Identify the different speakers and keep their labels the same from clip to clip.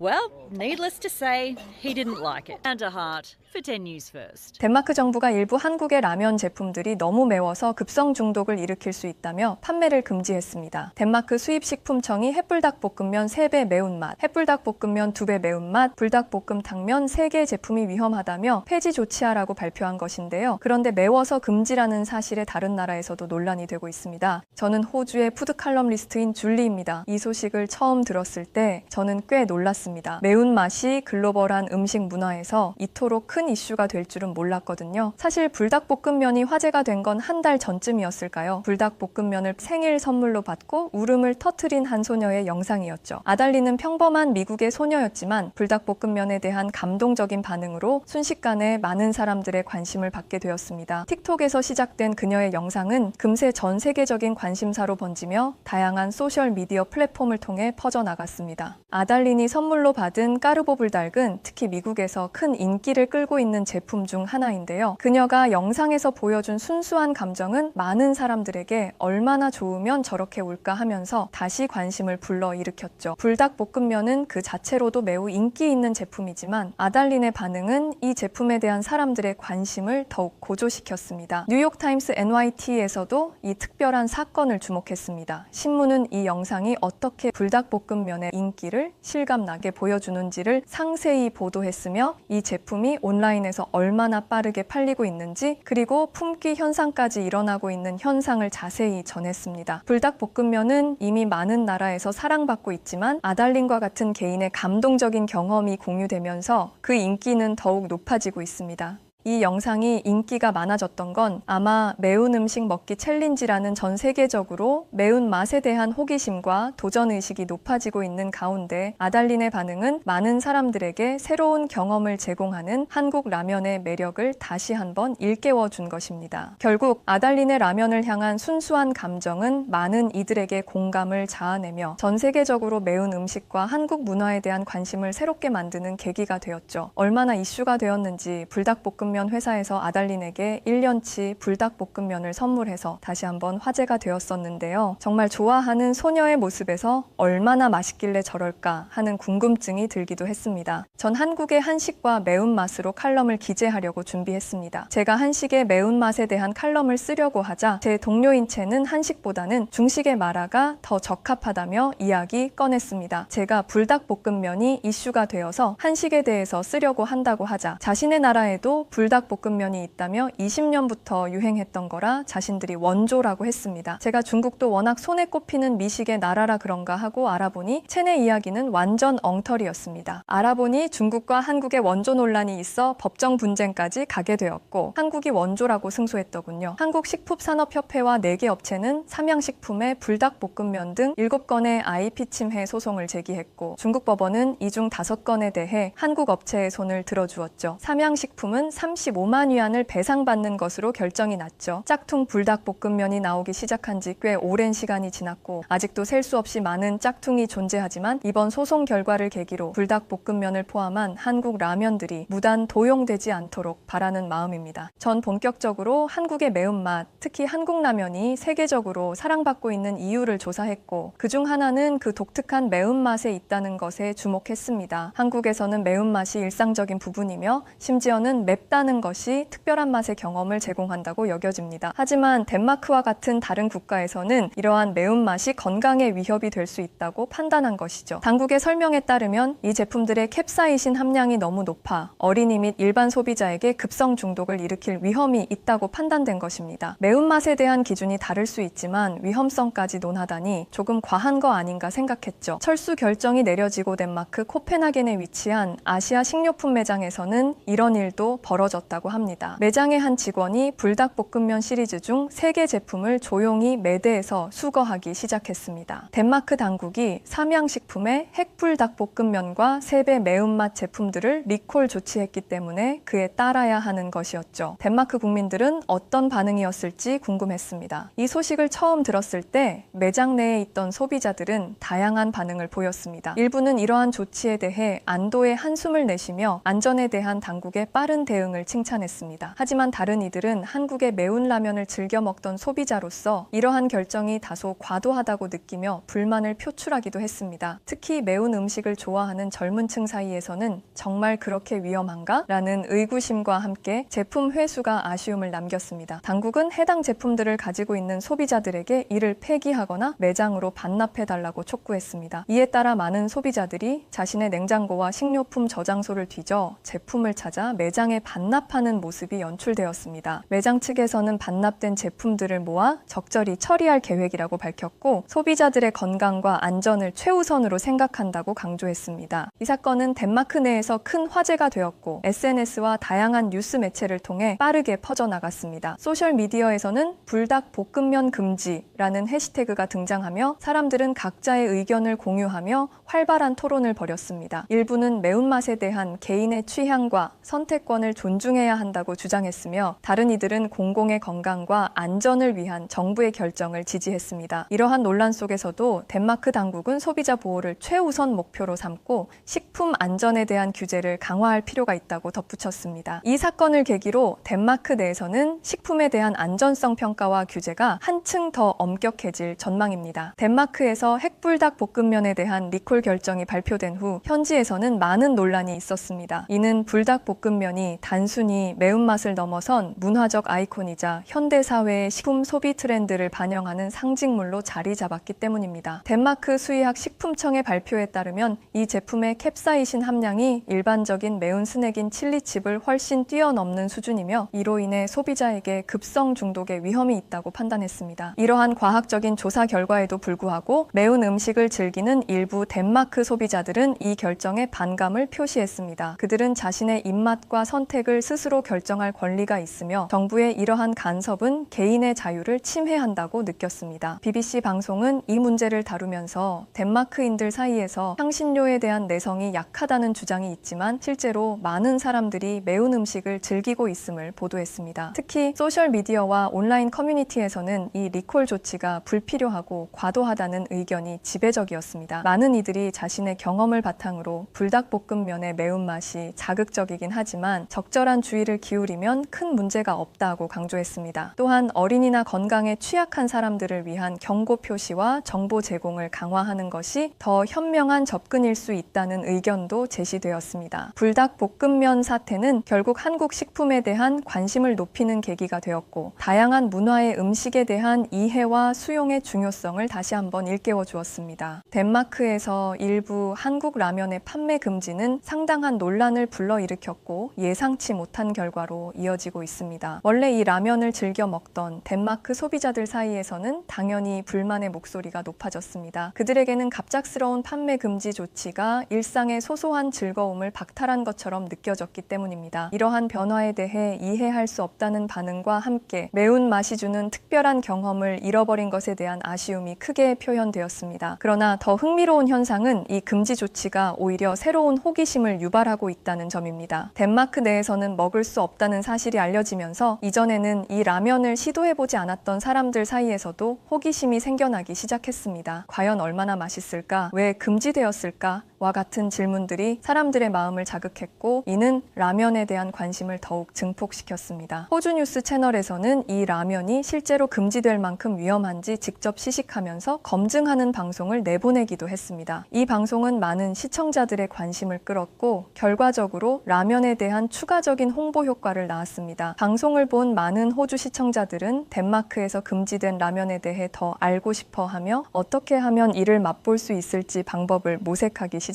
Speaker 1: Well, needless to say, he didn't like it. And a heart for 10 News First.
Speaker 2: 덴마크 정부가 일부 한국의 라면 제품들이 너무 매워서 급성 중독을 일으킬 수 있다며 판매를 금지했습니다. 덴마크 수입식품청이 햇불닭볶음면 3배 매운맛, 햇불닭볶음면 2배 매운맛, 불닭볶음탕면 3개 제품이 위험하다며 폐지 조치하라고 발표한 것인데요. 그런데 매워서 금지라는 사실에 다른 나라에서도 논란이 되고 있습니다. 저는 호주의 푸드 칼럼 리스트인 줄리입니다. 이 소식을 처음 들었을 때 저는 꽤 놀랐습니다. 매운맛이 글로벌한 음식 문화에서 이토록 큰 이슈가 될 줄은 몰랐거든요. 사실 불닭볶음면이 화제가 된 건 한 달 전쯤이었을까요? 불닭볶음면을 생일 선물로 받고 울음을 터트린 한 소녀의 영상이었죠. 아달리는 평범한 미국의 소녀였지만 불닭볶음면에 대한 감동적인 반응으로 순식간에 많은 사람들의 관심을 받게 되었습니다. 틱톡에서 시작된 그녀의 영상은 금세 전 세계적인 관심사로 번지며 다양한 소셜 미디어 플랫폼을 통해 퍼져나갔습니다. 아달린이 선물 로 받은 까르보 불닭은 특히 미국에서 큰 인기를 끌고 있는 제품 중 하나인데요. 그녀가 영상에서 보여준 순수한 감정은 많은 사람들에게 얼마나 좋으면 저렇게 울까 하면서 다시 관심을 불러일으켰죠. 불닭볶음면은 그 자체로도 매우 인기 있는 제품이지만 아달린의 반응은 이 제품에 대한 사람들의 관심을 더욱 고조시켰습니다. 뉴욕타임스 NYT에서도 이 특별한 사건을 주목했습니다. 신문은 이 영상이 어떻게 불닭볶음면의 인기를 실감나게 보여주는지를 상세히 보도했으며 이 제품이 온라인에서 얼마나 빠르게 팔리고 있는지 그리고 품귀 현상까지 일어나고 있는 현상을 자세히 전했습니다. 불닭볶음면은 이미 많은 나라에서 사랑받고 있지만 아달린과 같은 개인의 감동적인 경험이 공유되면서 그 인기는 더욱 높아지고 있습니다. 이 영상이 인기가 많아졌던 건 아마 매운 음식 먹기 챌린지라는 전 세계적으로 매운 맛에 대한 호기심과 도전 의식이 높아지고 있는 가운데 아달린의 반응은 많은 사람들에게 새로운 경험을 제공하는 한국 라면의 매력을 다시 한번 일깨워 준 것입니다. 결국 아달린의 라면을 향한 순수한 감정은 많은 이들에게 공감을 자아내며 전 세계적으로 매운 음식과 한국 문화에 대한 관심을 새롭게 만드는 계기가 되었죠. 얼마나 이슈가 되었는지 불닭볶음면 회사에서 아달린에게 1년치 불닭볶음면을 선물해서 다시 한번 화제가 되었었는데요. 정말 좋아하는 소녀의 모습에서 얼마나 맛있길래 저럴까 하는 궁금증이 들기도 했습니다. 전 한국의 한식과 매운맛으로 칼럼을 기재하려고 준비했습니다. 제가 한식의 매운맛에 대한 칼럼을 쓰려고 하자 제 동료인 채는 한식보다는 중식의 마라가 더 적합하다며 이야기 꺼냈습니다. 제가 불닭볶음면이 이슈가 되어서 한식에 대해서 쓰려고 한다고 하자 자신의 나라에도 불닭볶음면이 있다며 20년부터 유행했던 거라 자신들이 원조라고 했습니다. 제가 중국도 워낙 손에 꼽히는 미식의 나라라 그런가 하고 알아보니 체내 이야기는 완전 엉터리였습니다. 알아보니 중국과 한국의 원조 논란이 있어 법정 분쟁까지 가게 되었고 한국이 원조라고 승소했더군요. 한국식품산업협회와 4개 업체는 삼양식품의 불닭볶음면 등 7건의 IP 침해 소송을 제기했고 중국 법원은 이중 5건에 대해 한국 업체의 손을 들어주었죠. 삼양식품은 35만 위안을 배상받는 것으로 결정이 났죠. 짝퉁 불닭볶음면이 나오기 시작한 지 꽤 오랜 시간이 지났고 아직도 셀 수 없이 많은 짝퉁이 존재하지만 이번 소송 결과를 계기로 불닭볶음면을 포함한 한국 라면들이 무단 도용되지 않도록 바라는 마음입니다. 전 본격적으로 한국의 매운맛, 특히 한국 라면이 세계적으로 사랑받고 있는 이유를 조사했고 그중 하나는 그 독특한 매운맛에 있다는 것에 주목했습니다. 한국에서는 매운맛이 일상적인 부분이며 심지어는 맵다 는 것이 특별한 맛의 경험을 제공한다고 여겨집니다. 하지만 덴마크와 같은 다른 국가에서는 이러한 매운맛이 건강에 위협이 될 수 있다고 판단한 것이죠. 당국의 설명에 따르면 이 제품들의 캡사이신 함량이 너무 높아 어린이 및 일반 소비자에게 급성 중독을 일으킬 위험이 있다고 판단된 것입니다. 매운맛에 대한 기준이 다를 수 있지만 위험성까지 논하다니 조금 과한 거 아닌가 생각했죠. 철수 결정이 내려지고 덴마크 코펜하겐에 위치한 아시아 식료품 매장에서는 이런 일도 벌어졌다 고 합니다. 매장의 한 직원이 불닭볶음면 시리즈 중 3개 제품을 조용히 매대에서 수거하기 시작했습니다. 덴마크 당국이 삼양식품의 핵불닭볶음면과 3배 매운맛 제품들을 리콜 조치했기 때문에 그에 따라야 하는 것이었죠. 덴마크 국민들은 어떤 반응이었을지 궁금했습니다. 이 소식을 처음 들었을 때 매장 내에 있던 소비자들은 다양한 반응을 보였습니다. 일부는 이러한 조치에 대해 안도의 한숨을 내쉬며 안전에 대한 당국의 빠른 대응을 결정을 칭찬했습니다. 하지만 다른 이들은 한국의 매운 라면을 즐겨 먹던 소비자로서 이러한 결정이 다소 과도하다고 느끼며 불만을 표출하기도 했습니다. 특히 매운 음식을 좋아하는 젊은 층 사이에서는 정말 그렇게 위험한가? 라는 의구심과 함께 제품 회수가 아쉬움을 남겼습니다. 당국은 해당 제품들을 가지고 있는 소비자들에게 이를 폐기하거나 매장으로 반납해달라고 촉구했습니다. 이에 따라 많은 소비자들이 자신의 냉장고와 식료품 저장소를 뒤져 제품을 찾아 매장에 반납 하는 모습이 연출되었습니다. 매장 측에서는 반납된 제품들을 모아 적절히 처리할 계획이라고 밝혔고 소비자들의 건강과 안전을 최우선으로 생각한다고 강조했습니다. 이 사건은 덴마크 내에서 큰 화제가 되었고 SNS와 다양한 뉴스 매체를 통해 빠르게 퍼져나갔습니다. 소셜 미디어에서는 불닭 볶음면 금지라는 해시태그가 등장하며 사람들은 각자의 의견을 공유하며 활발한 토론을 벌였습니다. 일부는 매운맛에 대한 개인의 취향과 선택권을 존중 해야 한다고 주장했으며 다른 이들은 공공의 건강과 안전을 위한 정부의 결정을 지지했습니다. 이러한 논란 속에서도 덴마크 당국은 소비자 보호를 최우선 목표로 삼고 식품 안전에 대한 규제를 강화할 필요가 있다고 덧붙였습니다. 이 사건을 계기로 덴마크 내에서는 식품에 대한 안전성 평가와 규제가 한층 더 엄격해질 전망입니다. 덴마크에서 핵불닭 볶음면에 대한 리콜 결정이 발표된 후 현지에서는 많은 논란이 있었습니다. 이는 불닭 볶음면이 단순 히 매운맛을 넘어선 문화적 아이콘이자 현대 사회의 식품 소비 트렌드를 반영하는 상징물로 자리 잡았기 때문입니다. 덴마크 수의학 식품청의 발표에 따르면 이 제품의 캡사이신 함량이 일반적인 매운 스낵인 칠리칩을 훨씬 뛰어넘는 수준이며 이로 인해 소비자에게 급성 중독의 위험이 있다고 판단했습니다. 이러한 과학적인 조사 결과에도 불구하고 매운 음식을 즐기는 일부 덴마크 소비자들은 이 결정에 반감을 표시했습니다. 그들은 자신의 입맛과 선택을 스스로 결정할 권리가 있으며 정부의 이러한 간섭은 개인의 자유를 침해한다고 느꼈습니다. BBC 방송은 이 문제를 다루면서 덴마크인들 사이에서 향신료에 대한 내성이 약하다는 주장이 있지만 실제로 많은 사람들이 매운 음식을 즐기고 있음을 보도했습니다. 특히 소셜 미디어와 온라인 커뮤니티에서는 이 리콜 조치가 불필요하고 과도하다는 의견이 지배적이었습니다. 많은 이들이 자신의 경험을 바탕으로 불닭볶음면의 매운맛이 자극적이긴 하지만 적절 한 주의를 기울이면 큰 문제가 없다고 강조했습니다. 또한 어린이나 건강에 취약한 사람들을 위한 경고 표시와 정보 제공을 강화하는 것이 더 현명한 접근일 수 있다는 의견도 제시되었습니다. 불닭볶음면 사태는 결국 한국 식품에 대한 관심을 높이는 계기가 되었고 다양한 문화의 음식에 대한 이해와 수용의 중요성을 다시 한번 일깨워 주었습니다. 덴마크에서 일부 한국 라면의 판매 금지는 상당한 논란을 불러일으켰고 예상치 못한 결과로 이어지고 있습니다. 원래 이 라면을 즐겨 먹던 덴마크 소비자들 사이에서는 당연히 불만의 목소리가 높아졌습니다. 그들에게는 갑작스러운 판매 금지 조치가 일상의 소소한 즐거움을 박탈한 것처럼 느껴졌기 때문입니다. 이러한 변화에 대해 이해할 수 없다는 반응과 함께 매운 맛이 주는 특별한 경험을 잃어버린 것에 대한 아쉬움이 크게 표현되었습니다. 그러나 더 흥미로운 현상은 이 금지 조치가 오히려 새로운 호기심을 유발하고 있다는 점입니다. 덴마크 내에서는 먹을 수 없다는 사실이 알려지면서 이전에는 이 라면을 시도해보지 않았던 사람들 사이에서도 호기심이 생겨나기 시작했습니다. 과연 얼마나 맛있을까? 왜 금지되었을까? 와 같은 질문들이 사람들의 마음을 자극했고 이는 라면에 대한 관심을 더욱 증폭시켰습니다. 호주 뉴스 채널에서는 이 라면이 실제로 금지될 만큼 위험한지 직접 시식하면서 검증하는 방송을 내보내기도 했습니다. 이 방송은 많은 시청자들의 관심을 끌었고 결과적으로 라면에 대한 추가적인 홍보 효과를 낳았습니다. 방송을 본 많은 호주 시청자들은 덴마크에서 금지된 라면에 대해 더 알고 싶어 하며 어떻게 하면 이를 맛볼 수 있을지 방법을 모색하기 시작했습니다.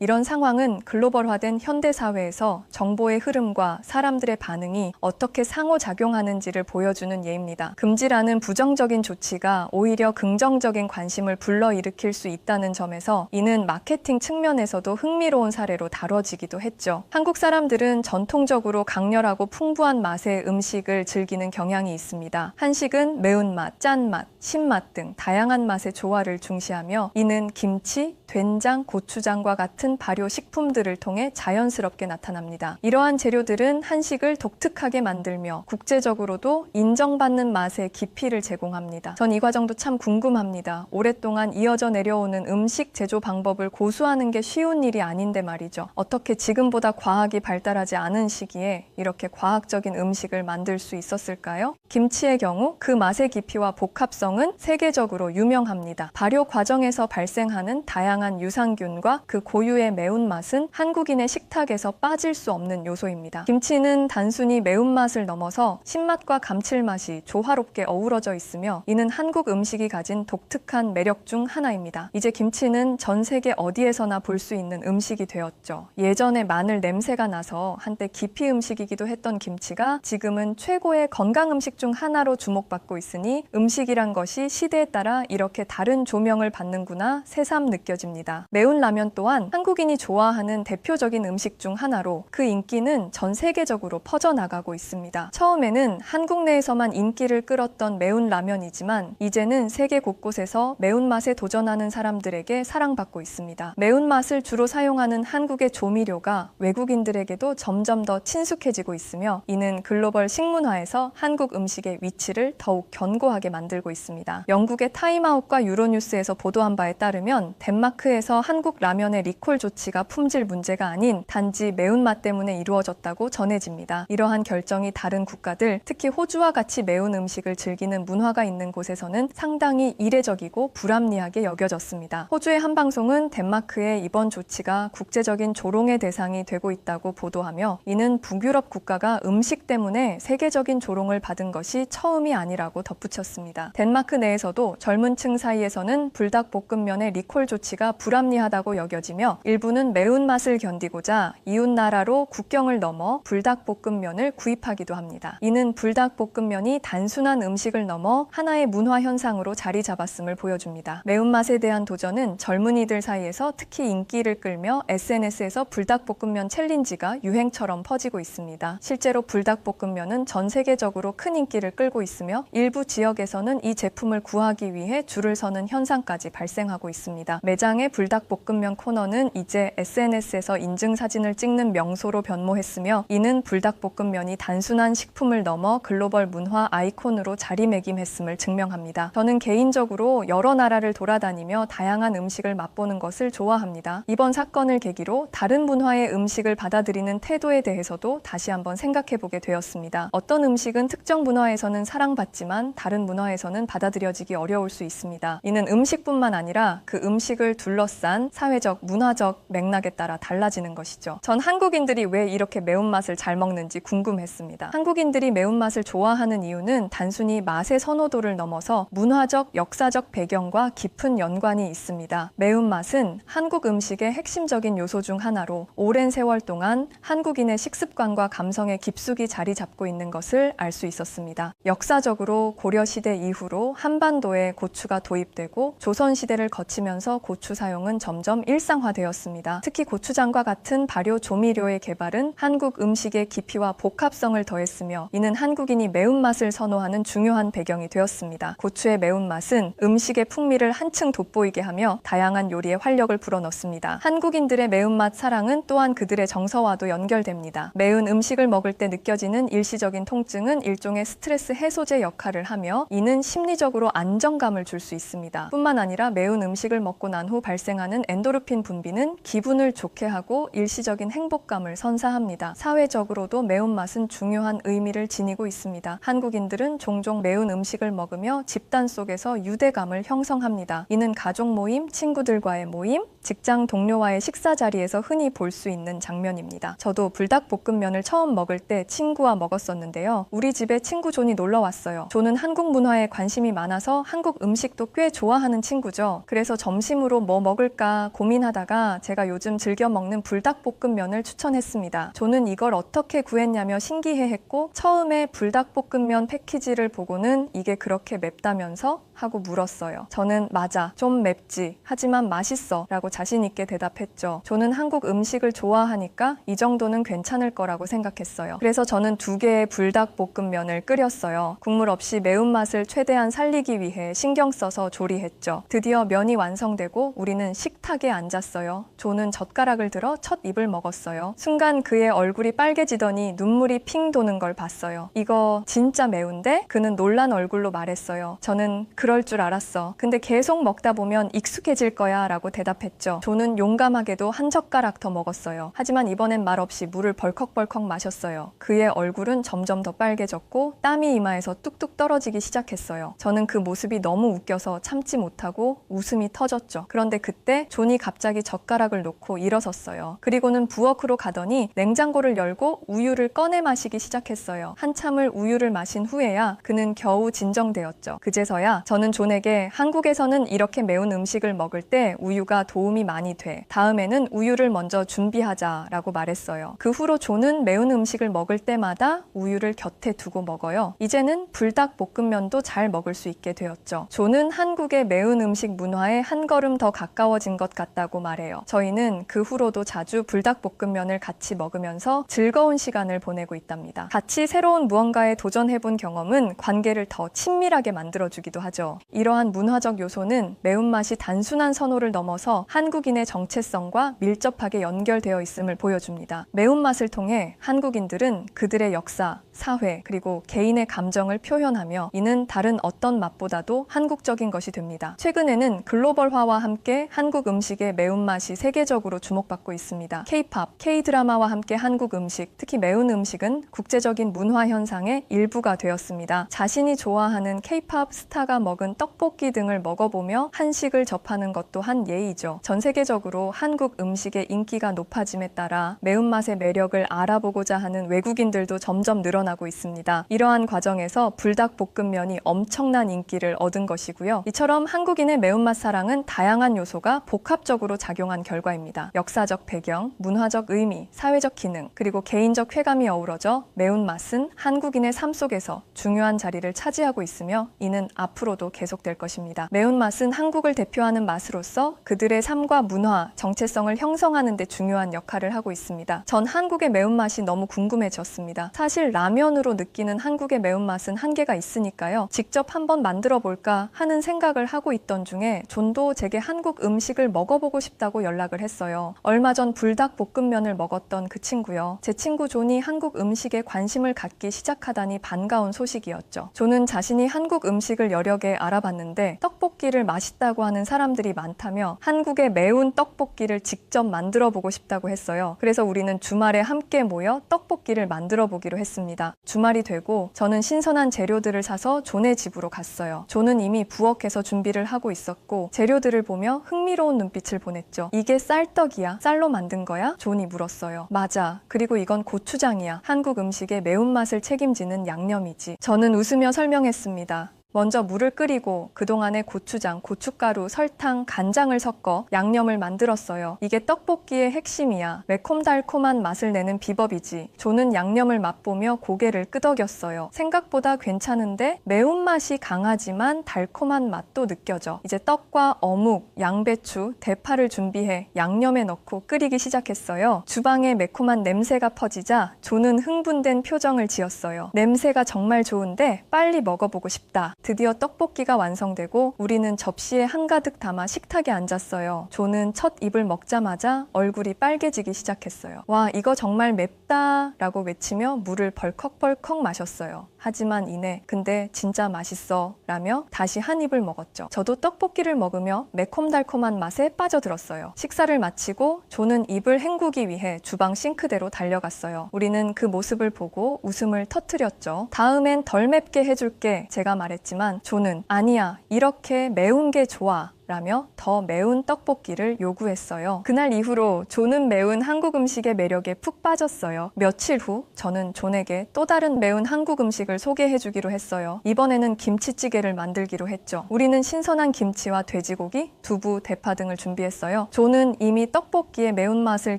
Speaker 2: 이런 상황은 글로벌화된 현대 사회에서 정보의 흐름과 사람들의 반응이 어떻게 상호작용하는지를 보여주는 예입니다. 금지라는 부정적인 조치가 오히려 긍정적인 관심을 불러일으킬 수 있다는 점에서 이는 마케팅 측면에서도 흥미로운 사례로 다뤄지기도 했죠. 한국 사람들은 전통적으로 강렬하고 풍부한 맛의 음식을 즐기는 경향이 있습니다. 한식은 매운맛, 짠맛, 신맛 등 다양한 맛의 조화를 중시하며 이는 김치, 된장, 고추 고추장과 같은 발효 식품들을 통해 자연스럽게 나타납니다. 이러한 재료들은 한식을 독특하게 만들며 국제적으로도 인정받는 맛의 깊이를 제공합니다. 전 이 과정도 참 궁금합니다. 오랫동안 이어져 내려오는 음식 제조 방법을 고수하는 게 쉬운 일이 아닌데 말이죠. 어떻게 지금보다 과학이 발달하지 않은 시기에 이렇게 과학적인 음식을 만들 수 있었을까요? 김치의 경우 그 맛의 깊이와 복합성은 세계적으로 유명합니다. 발효 과정에서 발생하는 다양한 유산균 과 그 고유의 매운맛은 한국인의 식탁에서 빠질 수 없는 요소입니다. 김치는 단순히 매운맛을 넘어서 신맛과 감칠맛이 조화롭게 어우러져 있으며 이는 한국 음식이 가진 독특한 매력 중 하나입니다. 이제 김치는 전 세계 어디에서나 볼 수 있는 음식이 되었죠. 예전에 마늘 냄새가 나서 한때 기피 음식이기도 했던 김치가 지금은 최고의 건강 음식 중 하나로 주목받고 있으니 음식이란 것이 시대에 따라 이렇게 다른 조명을 받는구나 새삼 느껴집니다. 매운 라면 또한 한국인이 좋아하는 대표적인 음식 중 하나로 그 인기는 전 세계적으로 퍼져나가고 있습니다. 처음에는 한국 내에서만 인기를 끌었던 매운 라면이지만 이제는 세계 곳곳에서 매운맛에 도전하는 사람들에게 사랑받고 있습니다. 매운맛을 주로 사용하는 한국의 조미료가 외국인들에게도 점점 더 친숙해지고 있으며 이는 글로벌 식문화에서 한국 음식의 위치를 더욱 견고하게 만들고 있습니다. 영국의 타임아웃과 유로뉴스에서 보도한 바에 따르면 덴마크에서 한국 라면의 리콜 조치가 품질 문제가 아닌 단지 매운맛 때문에 이루어졌다고 전해집니다. 이러한 결정이 다른 국가들, 특히 호주와 같이 매운 음식을 즐기는 문화가 있는 곳에서는 상당히 이례적이고 불합리하게 여겨졌습니다. 호주의 한 방송은 덴마크의 이번 조치가 국제적인 조롱의 대상이 되고 있다고 보도하며 이는 북유럽 국가가 음식 때문에 세계적인 조롱을 받은 것이 처음이 아니라고 덧붙였습니다. 덴마크 내에서도 젊은 층 사이에서는 불닭볶음면의 리콜 조치가 불합리하다고 여겨지며 일부는 매운맛을 견디고자 이웃 나라로 국경을 넘어 불닭볶음면을 구입하기도 합니다. 이는 불닭볶음면이 단순한 음식을 넘어 하나의 문화 현상으로 자리 잡았음을 보여줍니다. 매운맛에 대한 도전은 젊은이들 사이에서 특히 인기를 끌며 SNS에서 불닭볶음면 챌린지가 유행처럼 퍼지고 있습니다. 실제로 불닭볶음면은 전 세계적으로 큰 인기를 끌고 있으며 일부 지역에서는 이 제품을 구하기 위해 줄을 서는 현상까지 발생하고 있습니다. 매장의 불닭볶음 면 코너는 이제 SNS에서 인증 사진을 찍는 명소로 변모했으며 이는 불닭볶음면이 단순한 식품을 넘어 글로벌 문화 아이콘으로 자리매김했음을 증명합니다. 저는 개인적으로 여러 나라를 돌아다니며 다양한 음식을 맛보는 것을 좋아합니다. 이번 사건을 계기로 다른 문화의 음식을 받아들이는 태도에 대해서도 다시 한번 생각해 보게 되었습니다. 어떤 음식은 특정 문화에서는 사랑받지만 다른 문화에서는 받아들여지기 어려울 수 있습니다. 이는 음식뿐만 아니라 그 음식을 둘러싼 사회적, 문화적 맥락에 따라 달라지는 것이죠. 전 한국인들이 왜 이렇게 매운맛을 잘 먹는지 궁금했습니다. 한국인들이 매운맛을 좋아하는 이유는 단순히 맛의 선호도를 넘어서 문화적, 역사적 배경과 깊은 연관이 있습니다. 매운맛은 한국 음식의 핵심적인 요소 중 하나로 오랜 세월 동안 한국인의 식습관과 감성에 깊숙이 자리 잡고 있는 것을 알 수 있었습니다. 역사적으로 고려시대 이후로 한반도에 고추가 도입되고 조선시대를 거치면서 고추 사용은 점점 일상화되었습니다. 특히 고추장과 같은 발효 조미료의 개발은 한국 음식의 깊이와 복합성을 더했으며 이는 한국인이 매운맛을 선호하는 중요한 배경이 되었습니다. 고추의 매운맛은 음식의 풍미를 한층 돋보이게 하며 다양한 요리에 활력을 불어넣습니다. 한국인들의 매운맛 사랑은 또한 그들의 정서와도 연결됩니다. 매운 음식을 먹을 때 느껴지는 일시적인 통증은 일종의 스트레스 해소제 역할을 하며 이는 심리적으로 안정감을 줄 수 있습니다. 뿐만 아니라 매운 음식을 먹고 난 후 발생하는 엔도르핀 분비는 기분을 좋게 하고 일시적인 행복감을 선사합니다. 사회적으로도 매운맛은 중요한 의미를 지니고 있습니다. 한국인들은 종종 매운 음식을 먹으며 집단 속에서 유대감을 형성합니다. 이는 가족 모임, 친구들과의 모임, 직장 동료와의 식사 자리에서 흔히 볼 수 있는 장면입니다. 저도 불닭볶음면을 처음 먹을 때 친구와 먹었었는데요. 우리 집에 친구 존이 놀러 왔어요. 존은 한국 문화에 관심이 많아서 한국 음식도 꽤 좋아하는 친구죠. 그래서 점심으로 뭐 먹을까 고민하다가 제가 요즘 즐겨 먹는 불닭볶음면을 추천했습니다. 존은 이걸 어떻게 구했냐며 신기해했고 처음에 불닭볶음면 패키지를 보고는 이게 그렇게 맵다면서 하고 물었어요. 저는 맞아. 좀 맵지. 하지만 맛있어. 라고 자신있게 대답했죠. 저는 한국 음식을 좋아하니까 이 정도는 괜찮을 거라고 생각했어요. 그래서 저는 두 개의 불닭볶음면을 끓였어요. 국물 없이 매운맛을 최대한 살리기 위해 신경 써서 조리했죠. 드디어 면이 완성되고 우리는 식탁에 앉았어요. 조는 젓가락을 들어 첫 입을 먹었어요. 순간 그의 얼굴이 빨개지더니 눈물이 핑 도는 걸 봤어요. 이거 진짜 매운데? 그는 놀란 얼굴로 말했어요. 저는 그럴 줄 알았어. 근데 계속 먹다 보면 익숙해질 거야 라고 대답했죠. 조는 용감하게도 한 젓가락 더 먹었어요. 하지만 이번엔 말 없이 물을 벌컥벌컥 마셨어요. 그의 얼굴은 점점 더 빨개졌고 땀이 이마에서 뚝뚝 떨어지기 시작했어요. 저는 그 모습이 너무 웃겨서 참지 못하고 웃음이 터졌죠. 그런데 그때 존이 갑자기 젓가락을 놓고 일어섰어요. 그리고는 부엌으로 가더니 냉장고를 열고 우유를 꺼내 마시기 시작했어요. 한참을 우유를 마신 후에야 그는 겨우 진정되었죠. 그제서야 저는 존에게 한국에서는 이렇게 매운 음식을 먹을 때 우유가 도움이 많이 돼. 다음에는 우유를 먼저 준비하자라고 말했어요. 그 후로 존은 매운 음식을 먹을 때마다 우유를 곁에 두고 먹어요. 이제는 불닭볶음면도 잘 먹을 수 있게 되었죠. 존은 한국의 매운 음식 문화에 한 걸음 더 가까워진 것 같다고 말해요. 저희는 그 후로도 자주 불닭볶음면을 같이 먹으면서 즐거운 시간을 보내고 있답니다. 같이 새로운 무언가에 도전해본 경험은 관계를 더 친밀하게 만들어주기도 하죠. 이러한 문화적 요소는 매운맛이 단순한 선호를 넘어서 한국인의 정체성과 밀접하게 연결되어 있음을 보여줍니다. 매운맛을 통해 한국인들은 그들의 역사, 사회, 그리고 개인의 감정을 표현하며 이는 다른 어떤 맛보다도 한국적인 것이 됩니다. 최근에는 글로벌화와 함께 한국 음식의 매운맛이 세계적으로 주목받고 있습니다. K-팝, K-드라마와 함께 한국 음식, 특히 매운 음식은 국제적인 문화 현상의 일부가 되었습니다. 자신이 좋아하는 K-팝 스타가 먹은 떡볶이 등을 먹어보며 한식을 접하는 것도 한 예의죠. 전 세계적으로 한국 음식의 인기가 높아짐에 따라 매운맛의 매력을 알아보고자 하는 외국인들도 점점 늘어나 고 있습니다. 이러한 과정에서 불닭볶음면이 엄청난 인기를 얻은 것이고요. 이처럼 한국인의 매운맛 사랑은 다양한 요소가 복합적으로 작용한 결과입니다. 역사적 배경, 문화적 의미, 사회적 기능, 그리고 개인적 쾌감이 어우러져 매운맛은 한국인의 삶 속에서 중요한 자리를 차지하고 있으며 이는 앞으로도 계속될 것입니다. 매운맛은 한국을 대표하는 맛으로서 그들의 삶과 문화, 정체성을 형성하는 데 중요한 역할을 하고 있습니다. 전 한국의 매운맛이 너무 궁금해졌습니다. 사실 라면 으로 느끼는 한국의 매운맛은 한계가 있으니까요. 직접 한번 만들어 볼까 하는 생각을 하고 있던 중에 존도 제게 한국 음식을 먹어보고 싶다고 연락을 했어요. 얼마 전 불닭볶음면을 먹었던 그 친구요. 제 친구 존이 한국 음식에 관심을 갖기 시작하다니 반가운 소식이었죠. 존은 자신이 한국 음식을 여러 개 알아봤는데 떡볶이를 맛있다고 하는 사람들이 많다며 한국의 매운 떡볶이를 직접 만들어 보고 싶다고 했어요. 그래서 우리는 주말에 함께 모여 떡볶이를 만들어 보기로 했습니다. 주말이 되고 저는 신선한 재료들을 사서 존의 집으로 갔어요. 존은 이미 부엌에서 준비를 하고 있었고 재료들을 보며 흥미로운 눈빛을 보냈죠. 이게 쌀떡이야? 쌀로 만든 거야? 존이 물었어요. 맞아. 그리고 이건 고추장이야. 한국 음식의 매운맛을 책임지는 양념이지. 저는 웃으며 설명했습니다. 먼저 물을 끓이고 그동안에 고추장, 고춧가루, 설탕, 간장을 섞어 양념을 만들었어요. 이게 떡볶이의 핵심이야. 매콤달콤한 맛을 내는 비법이지. 조는 양념을 맛보며 고개를 끄덕였어요. 생각보다 괜찮은데 매운맛이 강하지만 달콤한 맛도 느껴져. 이제 떡과 어묵, 양배추, 대파를 준비해 양념에 넣고 끓이기 시작했어요. 주방에 매콤한 냄새가 퍼지자 조는 흥분된 표정을 지었어요. 냄새가 정말 좋은데 빨리 먹어보고 싶다. 드디어 떡볶이가 완성되고 우리는 접시에 한가득 담아 식탁에 앉았어요. 조는 첫 입을 먹자마자 얼굴이 빨개지기 시작했어요. 와, 이거 정말 맵다 라고 외치며 물을 벌컥벌컥 마셨어요. 하지만 이내 근데 진짜 맛있어 라며 다시 한 입을 먹었죠. 저도 떡볶이를 먹으며 매콤달콤한 맛에 빠져들었어요. 식사를 마치고 조는 입을 헹구기 위해 주방 싱크대로 달려갔어요. 우리는 그 모습을 보고 웃음을 터뜨렸죠. 다음엔 덜 맵게 해줄게 제가 말했지만 조는 아니야 이렇게 매운 게 좋아 라며 더 매운 떡볶이를 요구했어요. 그날 이후로 존은 매운 한국 음식의 매력에 푹 빠졌어요. 며칠 후 저는 존에게 또 다른 매운 한국 음식을 소개해 주기로 했어요. 이번에는 김치찌개를 만들기로 했죠. 우리는 신선한 김치와 돼지고기, 두부, 대파 등을 준비했어요. 존은 이미 떡볶이의 매운맛을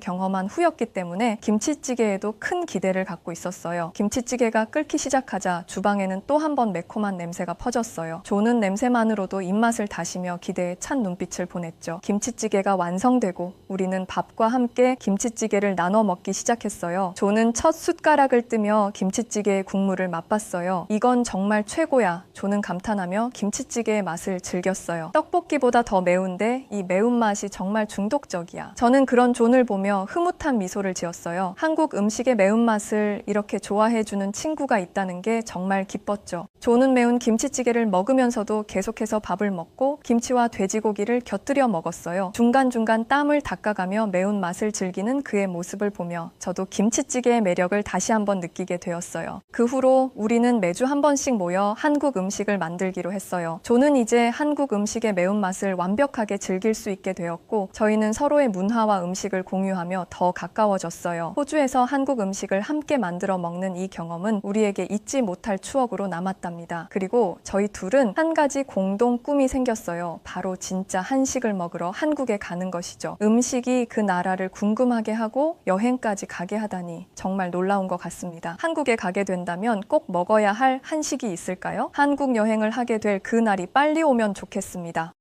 Speaker 2: 경험한 후였기 때문에 김치찌개에도 큰 기대를 갖고 있었어요. 김치찌개가 끓기 시작하자 주방에는 또 한 번 매콤한 냄새가 퍼졌어요. 존은 냄새만으로도 입맛을 다시며 기대에 찬 눈빛을 보냈죠. 김치찌개가 완성되고 우리는 밥과 함께 김치찌개를 나눠 먹기 시작했어요. 존은 첫 숟가락을 뜨며 김치찌개의 국물을 맛봤어요. 이건 정말 최고야. 존은 감탄하며 김치찌개의 맛을 즐겼어요. 떡볶이보다 더 매운데 이 매운맛이 정말 중독적이야. 저는 그런 존을 보며 흐뭇한 미소를 지었어요. 한국 음식의 매운맛을 이렇게 좋아해주는 친구가 있다는 게 정말 기뻤죠. 존은 매운 김치찌개를 먹으면서도 계속해서 밥을 먹고 김치와 돼지 고기를 곁들여 먹었어요. 중간중간 땀을 닦아가며 매운맛을 즐기는 그의 모습을 보며 저도 김치찌개의 매력을 다시 한번 느끼게 되었어요. 그 후로 우리는 매주 한 번씩 모여 한국 음식을 만들기로 했어요. 존은 이제 한국 음식의 매운맛을 완벽하게 즐길 수 있게 되었고 저희는 서로의 문화와 음식을 공유하며 더 가까워졌어요. 호주에서 한국 음식을 함께 만들어 먹는 이 경험은 우리에게 잊지 못할 추억으로 남았답니다. 그리고 저희 둘은 한 가지 공동 꿈이 생겼어요. 바로 진짜 한식을 먹으러 한국에 가는 것이죠. 음식이 그 나라를 궁금하게 하고 여행까지 가게 하다니 정말 놀라운 것 같습니다. 한국에 가게 된다면 꼭 먹어야 할 한식이 있을까요? 한국 여행을 하게 될 그 날이 빨리 오면 좋겠습니다.